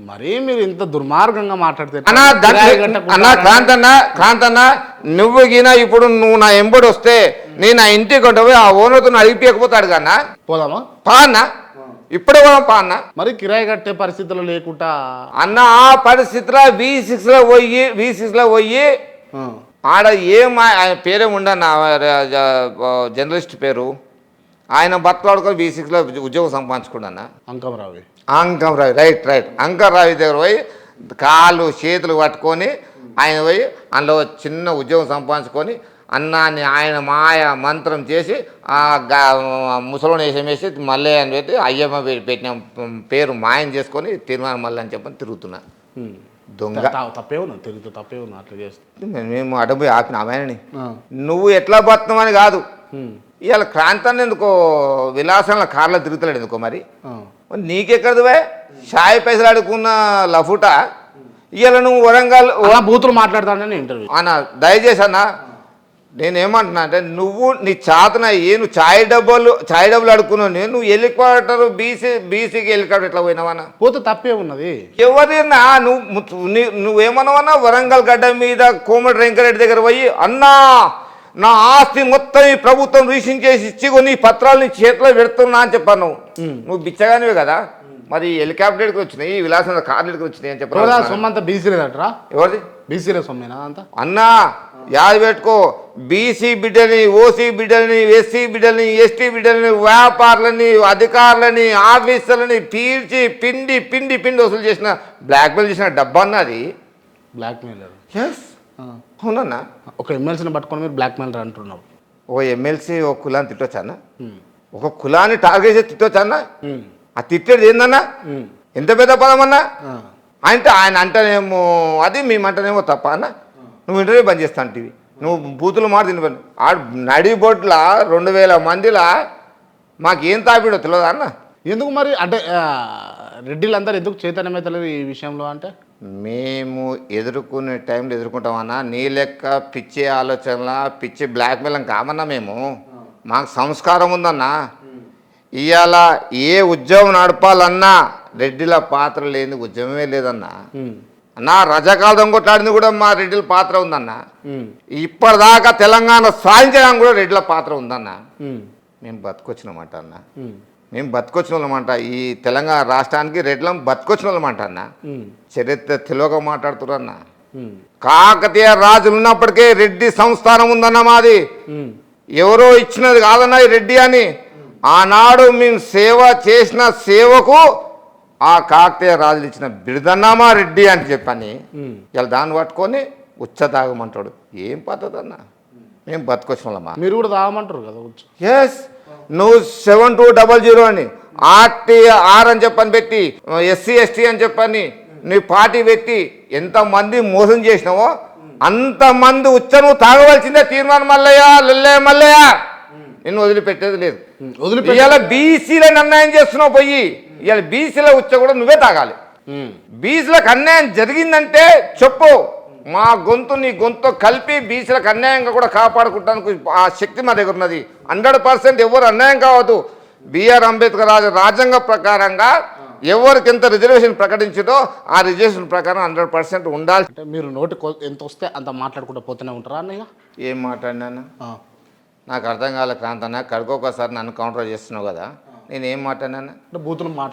మరీ మీరు ఇంత దుర్మార్గంగా మాట్లాడితే అన్నా అన్నా కాంతన్న కాంతన్న నువ్వు గిన ఇప్పుడు నువ్వు నా ఎంబడి వస్తే నేను నా ఇంటికి కొంట పోయి ఆ ఓనర్తో అడిగిపోకపోతాడు కన్నా పోదామా? పా అన్న. ఇప్పుడే పోదాం పా అన్న. మరి కిరాయి కట్టే పరిస్థితులు లేకుండా అన్న ఆ పరిస్థితిలో వి సిక్స్లో పోయి వి సిక్స్లో పోయి ఆడ ఏం పేరే ఉండన్న జర్నలిస్ట్ పేరు. ఆయన బతలాడుకొని వి సిక్స్లో ఉద్యోగం సంపాదించుకున్నా అంకమరావి అంకం రావి రైట్ రైట్. అంకం రావి దగ్గర పోయి కాళ్ళు చేతులు పట్టుకొని ఆయన పోయి అందులో చిన్న ఉద్యోగం సంపాదించుకొని అన్నాన్ని ఆయన మాయ మంత్రం చేసి ఆ ముసలోని వేసం వేసి మళ్ళీ అని పెట్టి అయ్యమ్మ పెట్టిన పేరు మాయం చేసుకొని తిరుమల మళ్ళీ అని చెప్పని తిరుగుతున్నా. దొంగ. తప్పే ఉన్నా తిరుగుతూ తప్పే ఉన్నా అట్లా చేస్తే. మేము అడబోయి ఆపిన ఆమెని నువ్వు ఎట్లా బతున్నామని కాదు. ఇవాళ క్రాంతాన్ని ఎందుకో విలాసంలో కార్లో తిరుగుతలేడు ఎందుకో మరి? నీకెక్కడవే షాయి పైసలు అడుకున్న లఫుట. ఇవాళ నువ్వు వరంగల్ బూతులు మాట్లాడతానని ఇంటర్వ్యూ అన్న దయచేసి అన్న నేనేమంటున్నా అంటే నువ్వు నీ చాతన ఏ నువ్వు ఛాయ్ డబ్బాలు ఛాయ్ డబ్బులు అడుక్కున్నావు నేను నువ్వు హెలికాప్టర్ బీసీ బీసీకి హెలికాప్టర్ ఎట్లా పోయినావన్నా పోతే తప్పే ఉన్నది. ఎవరినా నువ్వు నువ్వేమన్నావన్నా? వరంగల్ గడ్డ మీద కోమటి వెంకరెడ్డి దగ్గర పోయి అన్నా నా ఆస్తి మొత్తం ఈ ప్రభుత్వం రీసింగ్ చేసి ఇచ్చి కొన్ని పత్రాలు నీ చేతిలో పెడుతున్నా అని చెప్పాను. నువ్వు బిచ్చగానివే కదా? మరి హెలికాప్టర్ ఎక్కడికి వచ్చినాయి? విలాసం కార్లు ఎక్కడికి వచ్చినాయి అని ఎవరా చెప్పాను సొమ్ము అంతా బీసీలేదట్రా ఎవరిది? బీసీలే సొమ్మేనా అంతా? అన్నా యాద పెట్టుకో. బీసీ బిడ్డని ఓసీ బిడ్డలని ఎస్సీ బిడ్డలని ఎస్టీ బిడ్డలని వ్యాపారులని అధికారులని ఆఫీసర్లని పీల్చి పిండి పిండి పిండి వసూలు చేసిన బ్లాక్మెయిల్ చేసిన డబ్బా అన్నది బ్లాక్ మెయిలర్ ఎస్ అవునన్నా ఒక ఎమ్మెల్సీని పట్టుకొని మీరు బ్లాక్ మెయిలర్ అంటున్నారు ఓ ఎమ్మెల్సీ ఓ కులాన్ని తిట్టొచ్చా ఒక కులాన్ని టార్గెట్ చేసి తిట్టొచ్చా అన్న ఉమ్, ఆ తిట్టేది ఏందన్నా? ఎంత పెద్ద పదం అన్నా అంటే ఆయన అంటేనేమో అది మేమంటేనేమో తప్ప అన్న? నువ్వు ఇంటర్వ్యూ బంద్ చేస్తా అంటివి. నువ్వు బూతులు మాట తిని పని ఆ నడి బొట్ల రెండు వేల మందిలా మాకేం తాపిడో తెలియదా అన్న? ఎందుకు మరి? అంటే రెడ్డిలందరూ ఎందుకు చైతన్యమైతలేరు ఈ విషయంలో అంటే? మేము ఎదుర్కొనే టైంలో ఎదుర్కొంటామన్నా నీ లెక్క పిచ్చి ఆలోచనల పిచ్చి బ్లాక్మెయిల్ కామన్నా మేము? మాకు సంస్కారం ఉందన్నా? ఇవాళ ఏ ఉద్యోగం నడపాలన్నా రెడ్డిల పాత్ర లేని ఉద్యమమే లేదన్నా? అన్నా రజాకాల దొంగొట్లాడింది కూడా మా రెడ్డిల పాత్ర ఉందన్న? ఇప్పటిదాకా తెలంగాణ సాధించడానికి కూడా రెడ్డిల పాత్ర ఉందన్న? మేము బతుకొచ్చినామంట అన్న. మేము బతుకొచ్చిన వాళ్ళమంట. ఈ తెలంగాణ రాష్ట్రానికి రెడ్లం బతుకొచ్చిన వాళ్ళమంట అన్న. చరిత్ర తెలియక మాట్లాడుతురన్న ఉమ్, కాకతీయ రాజులు ఉన్నప్పటికే రెడ్డి సంస్థానం ఉందన్న మాది. ఎవరో ఇచ్చినది కాదన్న ఈ రెడ్డి అని. ఆనాడు మేము సేవ చేసిన సేవకు ఆ కాకతీయ రాజులు ఇచ్చిన బిరుదన్నామా రెడ్డి అని చెప్పని. ఇలా దాన్ని పట్టుకొని ఉచ్చ తాగమంటాడు. ఏం పద్ధతి అన్న మేము బతుకొచ్చిన వాళ్ళమా? మీరు కూడా తాగమంటారు కదా ఎస్ నువ్వు సెవెన్ టూ డబల్ జీరో అని ఆర్టీ ఆర్ అని చెప్పని పెట్టి ఎస్సీ ఎస్టీ అని చెప్పని నీ పార్టీ పెట్టి ఎంతమంది మోసం చేసినావో అంతమంది ఉచ్చ నువ్వు తాగవలసిందే తీర్మానం మల్లయ్య లల్లే మల్లయ్య. నిన్ను వదిలిపెట్టేది లేదు. వదిలిపెట్టి ఇవాళ బీసీల అన్యాయం చేస్తున్నావు పోయి ఇవాళ బీసీల ఉచ్చ కూడా నువ్వే తాగాలి. బీసీలకు అన్యాయం జరిగిందంటే చెప్పు. మా గొంతు నీ గొంతు కలిపి బీసీలకు అన్యాయంగా కూడా కాపాడుకుంటానికి ఆ శక్తి మా దగ్గర ఉన్నది. హండ్రెడ్ పర్సెంట్ ఎవరు అన్యాయం కావద్దు. బిఆర్ అంబేద్కర్ రాజ రాజ్యాంగ ప్రకారంగా ఎవరికి ఎంత రిజర్వేషన్ ప్రకటించిందో ఆ రిజర్వేషన్ ప్రకారం హండ్రెడ్ పర్సెంట్ ఉండాలి. అంటే మీరు నోటి ఎంత వస్తే అంత మాట్లాడుకుంటూ పోతూనే ఉంటారా అన్నయ్య? ఏం మాట్లాడినాను ఆ, నాకు అర్థం కాలే క్రాంతన్న కడుకోకసారి నన్ను కౌంటర్ చేస్తున్నావు కదా. నేను ఏం మాట్లాడినాను అంటే బూతులు